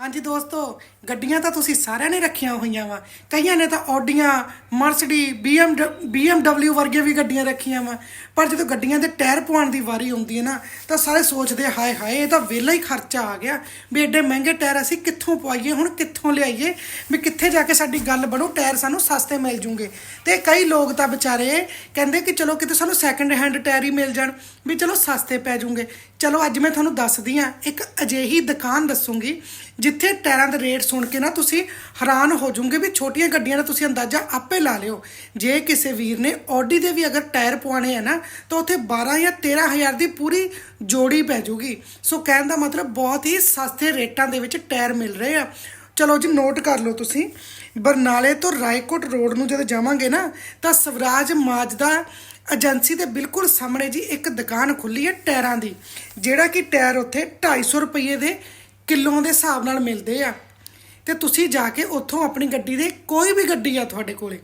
ਹਾਂਜੀ ਦੋਸਤੋ, ਗੱਡੀਆਂ ਤਾਂ ਤੁਸੀਂ ਸਾਰਿਆਂ ਨੇ ਰੱਖੀਆਂ ਹੋਈਆਂ ਵਾ। ਕਈਆਂ ਨੇ ਤਾਂ ਆਡੀਆਂ ਮਰਸਡੀ BM BMW ਵਰਗੀਆਂ ਵੀ ਗੱਡੀਆਂ ਰੱਖੀਆਂ ਵਾ। ਪਰ ਜਦੋਂ ਗੱਡੀਆਂ ਦੇ ਟਾਇਰ ਪਵਾਉਣ ਦੀ ਵਾਰੀ ਆਉਂਦੀ ਹੈ ਨਾ, ਤਾਂ ਸਾਰੇ ਸੋਚਦੇ, ਹਾਏ ਹਾਏ, ਇਹ ਤਾਂ ਵਿਹਲਾ ਹੀ ਖਰਚਾ ਆ ਗਿਆ। ਵੀ ਐਡੇ ਮਹਿੰਗੇ ਟਾਇਰ ਅਸੀਂ ਕਿੱਥੋਂ ਪਵਾਈਏ, ਹੁਣ ਕਿੱਥੋਂ ਲਿਆਈਏ? ਵੀ ਕਿੱਥੇ ਜਾ ਕੇ ਸਾਡੀ ਗੱਲ ਬਣੂ, ਟਾਇਰ ਸਾਨੂੰ ਸਸਤੇ ਮਿਲ ਜੂਗੇ। ਤੇ ਕਈ ਲੋਕ ਤਾਂ ਵਿਚਾਰੇ ਕਹਿੰਦੇ ਕਿ ਚਲੋ ਕਿਤੇ ਸਾਨੂੰ ਸੈਕੰਡ ਹੈਂਡ ਟਾਇਰ ਹੀ ਮਿਲ ਜਾਣ, ਵੀ ਚਲੋ ਸਸਤੇ ਪੈ ਜੂਗੇ। ਚਲੋ ਅੱਜ ਮੈਂ ਤੁਹਾਨੂੰ ਦੱਸਦੀ ਆ ਇੱਕ ਅਜਿਹੀ ਦੁਕਾਨ ਦੱਸੂਗੀ ਜਿੱਥੇ ਟਾਇਰਾਂ ਦੇ ਰੇਟ ਸੁਣ ਕੇ ਨਾ ਤੁਸੀਂ ਹੈਰਾਨ ਹੋ ਜਾਓਗੇ ਵੀ ਛੋਟੀਆਂ ਗੱਡੀਆਂ ਦਾ ਤੁਸੀਂ ਅੰਦਾਜ਼ਾ ਆਪੇ ਲਾ ਲਿਓ। ਜੇ ਕਿਸੇ ਵੀਰ ਨੇ ਆਡੀ ਦੇ ਵੀ ਅਗਰ ਟਾਇਰ ਪਵਾਣੇ ਆ ਨਾ, ਤਾਂ ਉੱਥੇ 12 ਜਾਂ 13000 ਦੀ ਪੂਰੀ ਜੋੜੀ ਪੈ ਜਾਊਗੀ। ਸੋ ਕਹਿਣ ਦਾ ਮਤਲਬ ਬਹੁਤ ਹੀ ਸਸਤੇ ਰੇਟਾਂ ਦੇ ਵਿੱਚ ਟਾਇਰ ਮਿਲ ਰਹੇ ਆ। ਚਲੋ ਜੀ ਨੋਟ ਕਰ ਲਓ ਤੁਸੀਂ। ਬਰਨਾਲੇ ਤੋਂ ਰਾਏਕੋਟ ਰੋਡ ਨੂੰ ਜਦੋਂ ਜਾਵਾਂਗੇ ਨਾ, ਤਾਂ ਸਵਰਾਜ ਮਾਜਦਾ ਏਜੰਸੀ ਦੇ ਬਿਲਕੁਲ ਸਾਹਮਣੇ ਜੀ ਇੱਕ ਦੁਕਾਨ ਖੁੱਲੀ ਹੈ ਟਾਇਰਾਂ ਦੀ, ਜਿਹੜਾ ਕਿ ਟਾਇਰ ਉੱਥੇ 250 ਰੁਪਏ ਦੇ ਕਿਲੋ ਦੇ ਹਿਸਾਬ ਨਾਲ ਮਿਲਦੇ ਆ। ਤੇ ਤੁਸੀਂ ਜਾ ਕੇ ਉੱਥੋਂ ਆਪਣੀ ਗੱਡੀ ਦੇ ਕੋਈ ਵੀ ਗੱਡੀ ਆ ਤੁਹਾਡੇ ਕੋਲੇ।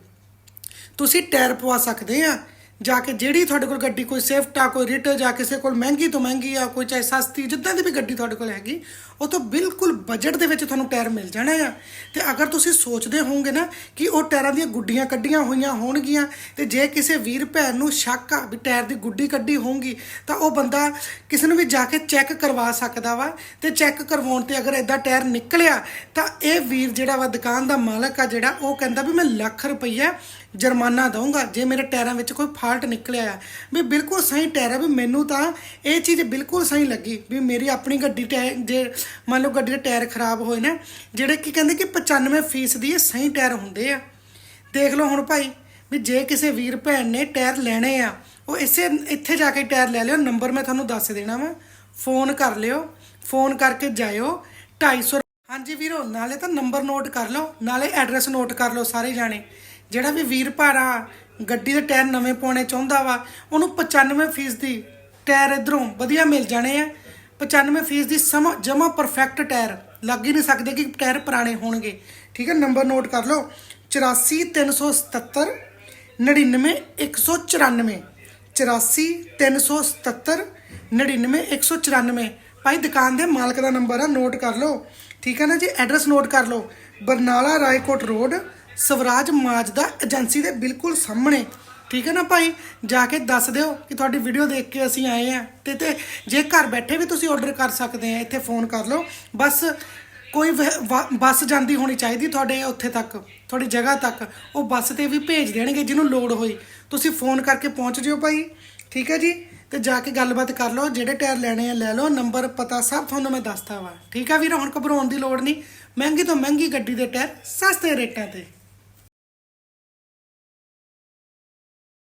ਤੁਸੀਂ ਟਾਇਰ ਪਵਾ ਸਕਦੇ ਆ। ਜਾ ਕੇ ਜਿਹੜੀ ਤੁਹਾਡੇ ਕੋਲ ਗੱਡੀ ਕੋਈ ਸੇਫਟ ਆ, ਕੋਈ ਰਿਟ ਜਾਂ ਕਿਸੇ ਕੋਲ ਮਹਿੰਗੀ ਤੋਂ ਮਹਿੰਗੀ ਆ, ਕੋਈ ਚਾਹੇ ਸਸਤੀ, ਜਿੱਦਾਂ ਦੀ ਵੀ ਗੱਡੀ ਤੁਹਾਡੇ ਕੋਲ ਹੈਗੀ, ਉਹ ਤੋਂ ਬਿਲਕੁਲ ਬਜਟ ਦੇ ਵਿੱਚ ਤੁਹਾਨੂੰ ਟਾਇਰ ਮਿਲ ਜਾਣਾ ਆ। ਤੇ ਅਗਰ ਤੁਸੀਂ ਸੋਚਦੇ ਹੋਵੋਗੇ ਨਾ ਕਿ ਉਹ ਟਾਇਰਾਂ ਦੀਆਂ ਗੁੱਡੀਆਂ ਕੱਢੀਆਂ ਹੋਈਆਂ ਹੋਣਗੀਆਂ, ਤੇ ਜੇ ਕਿਸੇ ਵੀਰ ਭੈਣ ਨੂੰ ਸ਼ੱਕ ਆ ਵੀ ਟਾਇਰ ਦੀ ਗੁੱਡੀ ਕੱਢੀ ਹੋਊਗੀ, ਤਾਂ ਉਹ ਬੰਦਾ ਕਿਸੇ ਨੂੰ ਵੀ ਜਾ ਕੇ ਚੈੱਕ ਕਰਵਾ ਸਕਦਾ ਵਾ। ਤੇ ਚੈੱਕ ਕਰਵਾਉਣ ਤੇ ਅਗਰ ਇਦਾਂ ਟਾਇਰ ਨਿਕਲਿਆ, ਤਾਂ ਇਹ ਵੀਰ ਜਿਹੜਾ ਵਾ ਦੁਕਾਨ ਦਾ ਮਾਲਕ ਆ ਜਿਹੜਾ, ਉਹ ਕਹਿੰਦਾ ਵੀ ਮੈਂ ਲੱਖ ਰੁਪਈਆ ਜੁਰਮਾਨਾ ਦਊਂਗਾ, ਜੇ ਮੇਰੇ ਟਾਇਰਾਂ ਵਿੱਚ ਕੋਈ ਫਾਲਟ ਨਿਕਲਿਆ ਆ। ਵੀ ਬਿਲਕੁਲ ਸਹੀ ਟਾਇਰ ਆ, ਵੀ ਮੈਨੂੰ ਤਾਂ ਇਹ ਚੀਜ਼ ਬਿਲਕੁਲ ਸਹੀ ਲੱਗੀ। ਵੀ ਮੇਰੀ ਆਪਣੀ ਗੱਡੀ ਟਾਇਰ ਜੇ ਮੰਨ ਲਓ ਗੱਡੀ ਦੇ ਟਾਇਰ ਖਰਾਬ ਹੋਏ ਨਾ, ਜਿਹੜੇ ਕੀ ਕਹਿੰਦੇ ਕਿ 95% ਦੀ ਇਹ ਸਹੀ ਟਾਇਰ ਹੁੰਦੇ ਆ। ਦੇਖ ਲਓ ਹੁਣ ਭਾਈ, ਵੀ ਜੇ ਕਿਸੇ ਵੀਰ ਭੈਣ ਨੇ ਟਾਇਰ ਲੈਣੇ ਆ, ਉਹ ਇਸੇ, ਇੱਥੇ ਜਾ ਕੇ ਟਾਇਰ ਲੈ ਲਿਓ, ਨੰਬਰ ਮੈਂ ਤੁਹਾਨੂੰ ਦੱਸ ਦੇਣਾ ਵਾ। ਫੋਨ ਕਰ ਲਿਓ, ਫੋਨ ਕਰਕੇ ਜਾਇਓ 250 ਹਾਂਜੀ ਵੀਰੋ, ਨਾਲੇ ਤਾਂ ਨੰਬਰ ਨੋਟ ਕਰ ਲਓ, ਨਾਲੇ ਐਡਰੈਸ ਨੋਟ ਕਰ ਲਓ ਸਾਰੇ ਜਾਣੇ। ਜਿਹੜਾ ਵੀ ਵੀਰ ਭਾਰਾ ਗੱਡੀ ਦੇ ਟਾਇਰ ਨਵੇਂ ਪਾਉਣੇ ਚਾਹੁੰਦਾ ਵਾ, ਉਹਨੂੰ 95% ਦੀ ਟਾਇਰ ਇਧਰੋਂ ਵਧੀਆ ਮਿਲ ਜਾਣੇ ਆ। 95% ਦੀ ਸਮ, ਜਮਾ ਪਰਫੈਕਟ ਟਾਇਰ। ਲੱਗ ਹੀ ਨਹੀਂ ਸਕਦੇ ਕਿ ਟਾਇਰ ਪੁਰਾਣੇ ਹੋਣਗੇ। ਠੀਕ ਹੈ ਨੰਬਰ ਨੋਟ ਕਰ ਲਓ। 84377 99194 84377 99194 ਭਾਈ, ਦੁਕਾਨ ਦੇ ਮਾਲਕ ਦਾ ਨੰਬਰ ਆ ਨੋਟ ਕਰ ਲਓ। ਠੀਕ ਹੈ ਨਾ ਜੀ ਐਡਰੈਸ ਨੋਟ ਕਰ ਲਓ। ਬਰਨਾਲਾ ਰਾਏਕੋਟ ਰੋਡ ਸਵਰਾਜ ਮਾਜ ਦਾ ਏਜੰਸੀ ਦੇ ਬਿਲਕੁਲ ਸਾਹਮਣੇ। ਠੀਕ ਹੈ ਨਾ ਭਾਈ? ਜਾ ਕੇ ਦੱਸ ਦਿਓ ਕਿ ਤੁਹਾਡੀ ਵੀਡੀਓ ਦੇਖ ਕੇ ਅਸੀਂ ਆਏ ਆ ਤੇ ਤੇ ਜੇ ਘਰ ਬੈਠੇ ਵੀ ਤੁਸੀਂ ਆਰਡਰ ਕਰ ਸਕਦੇ ਆ ਇੱਥੇ ਫੋਨ ਕਰ ਲਓ। ਬਸ ਕੋਈ ਵਹ- ਵਾ- ਬੱਸ ਜਾਂਦੀ ਹੋਣੀ ਚਾਹੀਦੀ ਤੁਹਾਡੇ ਉੱਥੇ ਤੱਕ, ਤੁਹਾਡੀ ਜਗ੍ਹਾ ਤੱਕ। ਉਹ ਬੱਸ ਤੇ ਵੀ ਭੇਜ ਦੇਣਗੇ ਜਿਹਨੂੰ ਲੋੜ ਹੋਈ। ਤੁਸੀਂ ਫੋਨ ਕਰਕੇ ਪਹੁੰਚ ਜਿਓ ਭਾਈ। ਠੀਕ ਹੈ ਜੀ? ਤੇ ਜਾ ਕੇ ਗੱਲਬਾਤ ਕਰ ਲਓ, ਜਿਹੜੇ ਟਾਇਰ ਲੈਣੇ ਆ ਲੈ ਲਓ। ਨੰਬਰ, ਪਤਾ ਸਭ ਤੁਹਾਨੂੰ ਮੈਂ ਦੱਸਤਾ ਵਾ। ਠੀਕ ਆ ਵੀਰ, ਹੁਣ ਘਬਰਾਉਣ ਦੀ ਲੋੜ ਨਹੀਂ। ਮਹਿੰਗੀ ਤੋਂ ਮਹਿੰਗੀ ਗੱਡੀ ਦੇ ਟਾਇਰ ਸਸਤੇ ਰੇਟਾਂ ਤੇ।